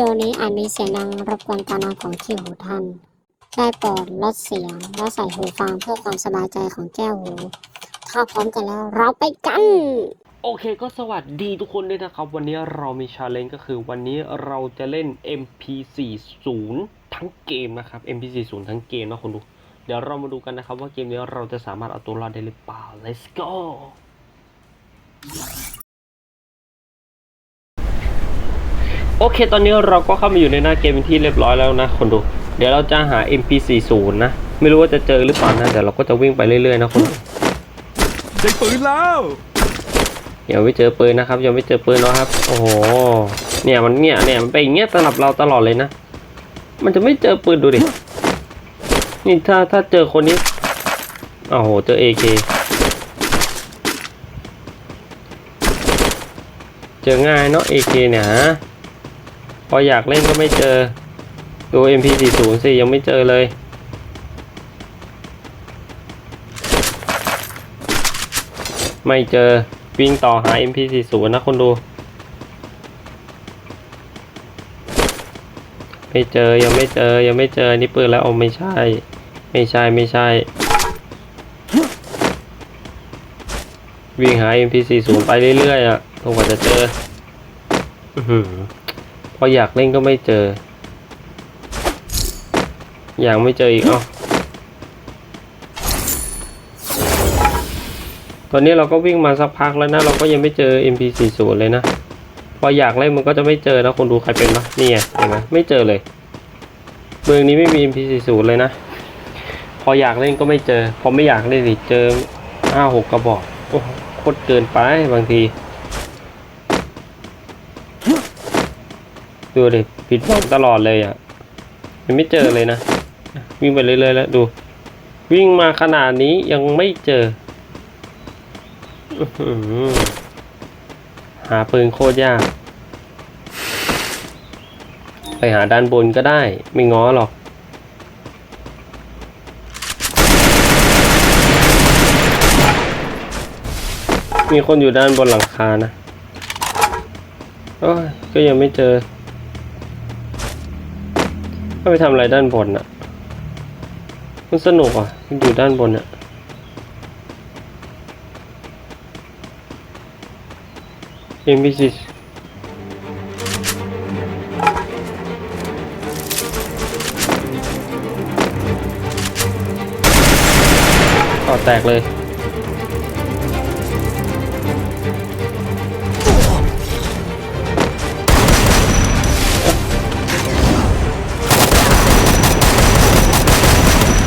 ดีโอนี้อาจมีเสียงดังรบกวนการนอนของที่หูท่าน ได้โปรดลดเสียงและใส่หูฟังเพื่อความสบายใจของแก้วหู ถ้าพร้อมกันแล้วเราไปกัน โอเคก็สวัสดีทุกคนด้วยนะครับ วันนี้เรามีชาเลนจ์ก็คือวันนี้เราจะเล่น MP40 ทั้งเกมนะครับ MP40 ทั้งเกมนะคนดู เดี๋ยวเรามาดูกันนะครับว่าเกมนี้เราจะสามารถเอาตัวรอดได้หรือเปล่า let's go โอเค ตอนนี้เราก็เข้ามาอยู่ในหน้าเกมเป็นที่เรียบร้อยแล้วนะคนดู เดี๋ยวเราจะหา MP40 นะ ไม่รู้ว่าจะเจอหรือเปล่านะ แต่เราก็จะวิ่งไปเรื่อยๆนะคนดูเด็กปืนแล้วยังไม่เจอปืนนะครับ ยังไม่เจอปืนเนาะครับ โอ้โห เนี่ยมันเนี่ยเนี่ยมันเป็นอย่างเงี้ยสำหรับเราตลอดเลยนะ มันจะไม่เจอปืนดูดิ นี่ถ้าถ้าเจอคนนี้ โอ้โห เจอเอเคเจอง่ายเนาะเอเคเนี่ยฮะ พออยากเล่นก็ไม่เจอดู MP40 สิยังไม่เจอเลยไม่เจอวิ่งต่อหา MP40 นะคนดู ไม่เจอยังไม่เจอยังไม่เจอนี่ปืนแล้วเอาไม่ใช่ ไม่ใช่ไม่ใช่ วิ่งหา MP40 ไปเรื่อยๆอะตรงกว่าจะเจออือหือ พออยากเล่นก็ไม่เจอ อย่างไม่เจออีก เอ้า ตอนนี้เราก็วิ่งมาสักพักแล้วนะ เราก็ยังไม่เจอ MP40 เลยนะ พออยากเล่นมันก็จะไม่เจอนะคนดูใครเป็นปะนี่ไงเห็นไหมไม่เจอเลย เมืองนี้ไม่มี MP40 เลยนะ พออยากเล่นก็ไม่เจอ พอไม่อยากเล่นสิเจอห้าหกกระบอก โอ้โหโคตรเกินไปบางที ดูดิผิดหวังตลอดเลยอะยังไม่เจอเลยนะ วิ่งไปเรื่อยๆแล้วดู วิ่งมาขนาดนี้ยังไม่เจออื้อหือหาปืนโคตรยาก ไปหาด้านบนก็ได้ ไม่ง้อหรอกมีคนอยู่ด้านบนหลังคานะ โอ้ย ก็ยังไม่เจอ ไปทำอะไรด้านบนน่ะมันสนุกอะอยู่ด้านบนอะ NPC ต่อแตกเลย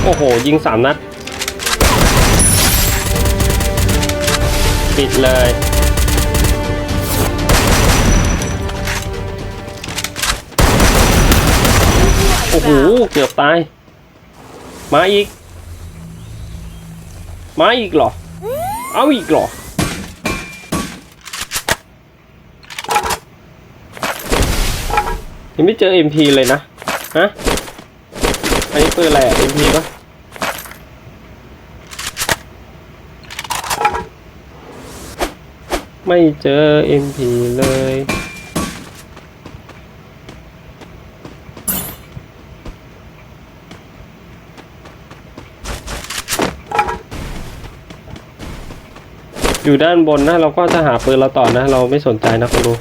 โอ้โห ยิงสามนัด ปิดเลย โอ้โห เกือบตาย มาอีก มาอีกเหรอ เอาอีกเหรอยังไม่เจอ MP เลยนะ ฮะ อันนี้ปืนอะไรอะ MP ปะไม่เจอ MP เลย อยู่ด้านบนนะ เราก็จะหาปืนเราต่อนะ เราไม่สนใจนะคุณดู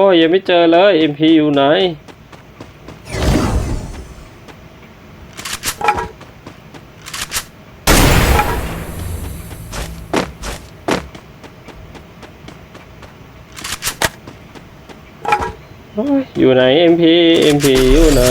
อ้ยยังไม่เจอเลย MP อยู่ไหน อยู่ไหน MP MP อยู่ไหน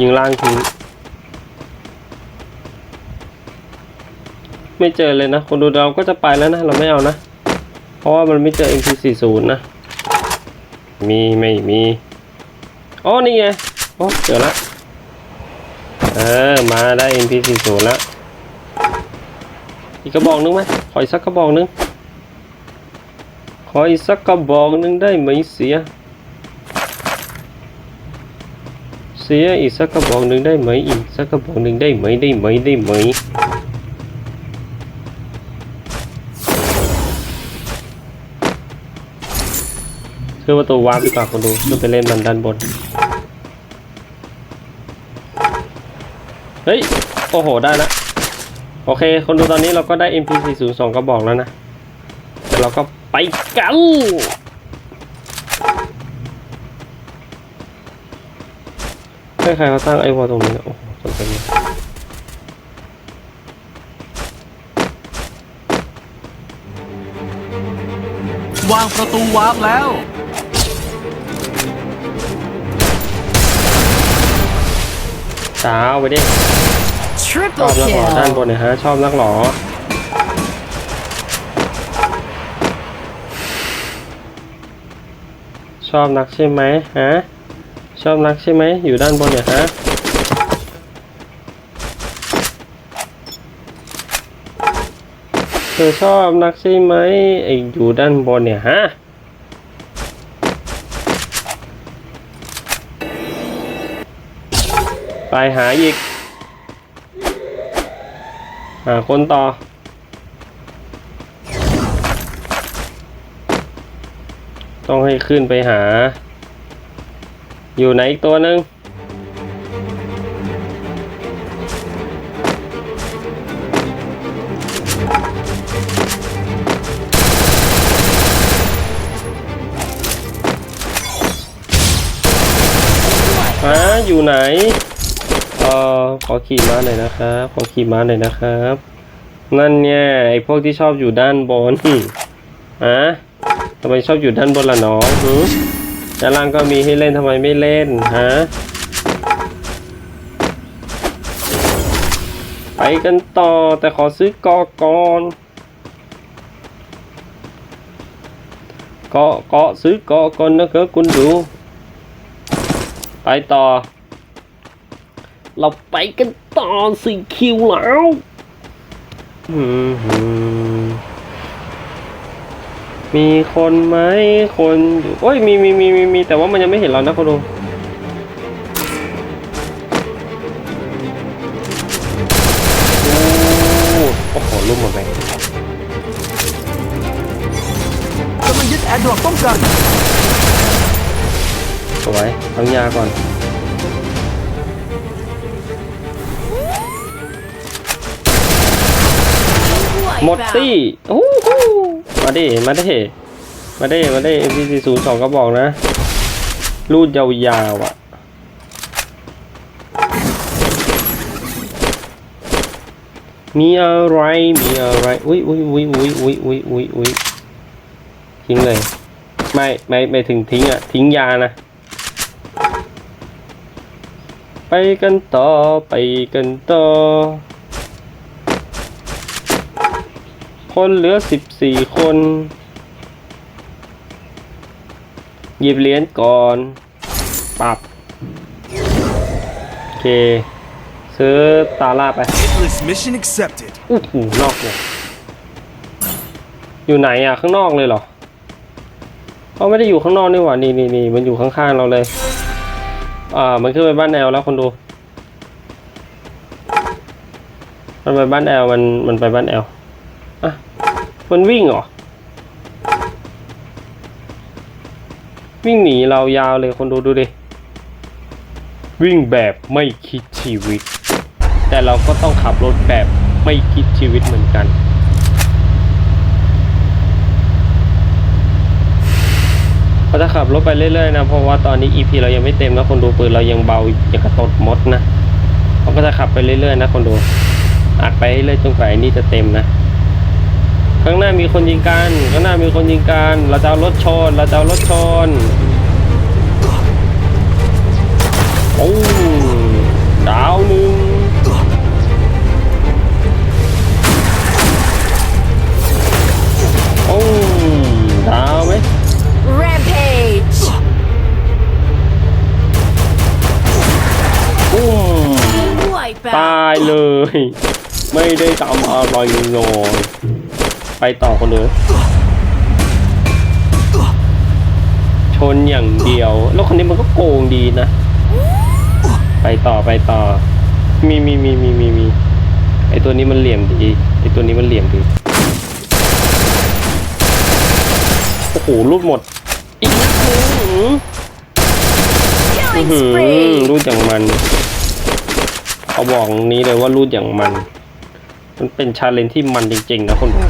ยิงล่างทิ้งไม่เจอเลยนะ คนดูเราก็จะไปแล้วนะ เราไม่เอานะ เพราะว่ามันไม่เจอ MP40 นะ มีไม่มีอ๋อนี่ไงโอ้เจอละเออมาได้ MP40 แล้วอีกกระบอกนึงไหมขออีกสักกระบอกนึงขออีกสักกระบอกนึงได้ไหมเสีย เสียอีกสักกระบอกหนึ่งได้ไหม อีกสักกระบอกหนึ่งได้ไหมได้ไหมได้ไหมคือประตูววาร์ปดีกว่าคนดูเพื่อไปเล่นมันด้านบน เฮ้ย โอ้โห ได้แล้วโอเค คนดูตอนนี้เราก็ได้ MP402 กระบอกแล้วนะ แต่เราก็ไปกัน ใครใครเขาตั้งไอ้วอลตรงนี้นะโอ้โหสนใจเลยวางประตูวาร์ปแล้ว สาวไปดิชอบ Triple นักหรอด้านบ kill. นเนี่ยฮะชอบนักหรอชอบนักใช่ไหมฮะ ชอบนักใช่ไหม อยู่ด้านบนเนี่ยฮะเธอชอบนักใช่ไหมไอ้อยู่ด้านบนเนี่ยฮะไปหาอีก หาคนต่อ ต้องให้ขึ้นไปหา อยู่ไหนอีกตัวหนึ่งฮะอยู่ไหนเออขอขี่ม้าหน่อยนะครับ ขอขี่ม้าหน่อยนะครับ นั่นเนี่ยไอพวกที่ชอบอยู่ด้านบนฮะทำไมชอบอยู่ด้านบนล่ะน้องหือ ด้านล่างก็มีให้เล่นทำไมไม่เล่นฮะไปกันต่อแต่ขอซื้อกอก่อนเกาะเกาะซื้อกอก่อนนะครับคุณดู ไปต่อ เราไปกันต่อสิคิวแล้วอื มหืมมีคนไหมคนอยู่โอ้ยมีมีมีมีมีแต่ว่ามันยังไม่เห็นเรานะคุณดูโอ้โอ้โหลุ่มหมดเลยกำลังยึดแอร์ดรอปป้องกันสวยเอายาก่อนหมดตี้โอ้โห มาดิมาดิมาดิมาดิ MP4 0 2ก็บอกนะ รูดยาวๆอะมีอะไร มีอะไร อุ้ยอุ้ยอุ้ยอุ้ยอุ้ยอุ้ยอุ้ยอุ้ยทิ้งเลย ไม่ ไม่ ไม่ถึงทิ้งอะ ทิ้งยานะ ไปกันต่อ ไปกันต่อ คนเหลือสิบสี่คน หยิบเหรียญก่อน ปรับ โอเค ซื้อตาล่าไป Hitless mission accepted อู้หูนอกเลยอยู่ไหนอะ ข้างนอกเลยเหรอเขาไม่ได้อยู่ข้างนอกนี่หว่า นี่นี่นี่มันอยู่ข้างๆเราเลย อ่า มันขึ้นไปบ้านแอลแล้วคนดู มันไปบ้านแอลมัน มันไปบ้านแอลอะ มันวิ่งเหรอ วิ่งหนีเรายาวเลยคนดูดูดิ วิ่งแบบไม่คิดชีวิต แต่เราก็ต้องขับรถแบบไม่คิดชีวิตเหมือนกันเราจะขับรถไปเรื่อยๆนะเพราะว่าตอนนี้ EP เรายังไม่เต็มนะคนดูปืนเรายังเบาอย่างกระตดมดนะเราก็จะขับไปเรื่อยๆนะคนดูอัดไปเรื่อยจนกว่าอ้นี่จะเต็มนะ ข้างหน้ามีคนยิงกัน ข้างหน้ามีคนยิงกัน เราจะเอารถชน เราจะเอารถชนโอ้ดาวหนึ่งโอ้ดาวไหม Rampage. อุ้ม Wipe ตายเลย ไม่ได้ทำอะไรเลย ไปต่อคนเดียชนอย่างเดียวแล้วคนนี้มันก็โกงดีนะ ไปต่อไปต่อ มีมีมีมีมีมีไอตัวนี้มันเหลี่ยมดีไอตัวนี้มันเหลี่ยมดีโอ้โหรูดหมด อีกนิดนึงหือรูดอย่างมันเขาบอกนี้เลยว่ารูดอย่างมัน มันเป็นชาเลนจ์ที่มันจริงๆนะคนดู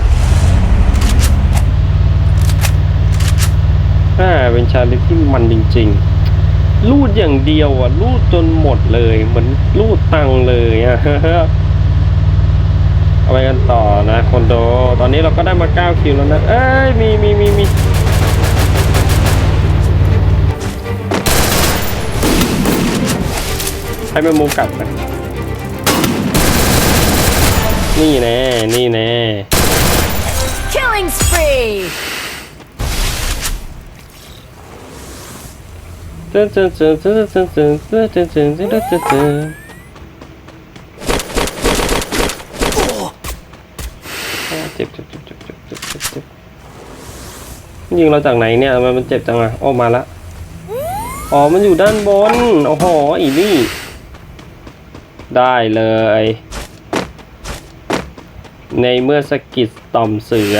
อ่าเป็นชาลนจ์ที่มันจริง ๆ รูดอย่างเดียวอะ รูดจนหมดเลย เหมือนรูดตังเลยอะเอาไปกันต่อนะคอนโด ตอนนี้เราก็ได้มา 9 คิวแล้วนะ เอ้ย มีมีมีมีให้แมงมุมกัดนะนี่แน่ นี่แน่ Killing spree. ตึ้งตึ้งตึ้งตึ้งตึ้งตึ้งตึ้งตึ้งตึ้งตึ้งตึ้งตึ้งตึ้งเจ็บเจ็บเจ็บเจ็บเจ็บเจ็บเจ็บเจ็บยิงเราจากไหนเนี่ยทำไมมันเจ็บจังอะออกมาละอ๋อมันอยู่ด้านบนโอ้โหอีนี่ ได้เลย ในเมื่อสกิดต่อมเสือ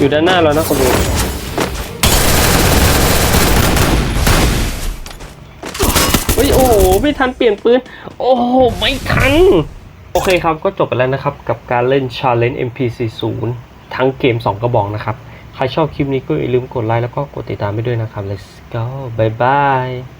อยู่ด้านหน้าแล้วนะคนดูเฮ้ยโอ้โหไม่ทันเปลี่ยนปืน โอ้โหไม่ทัน โอเคครับก็จบไปแล้วนะครับ กับการเล่น Challenge MP40 ทั้งเกม 2 กระบอกนะครับ ใครชอบคลิปนี้ก็อย่าลืมกดไลค์แล้วก็กดติดตามไปด้วยนะครับ let's go bye bye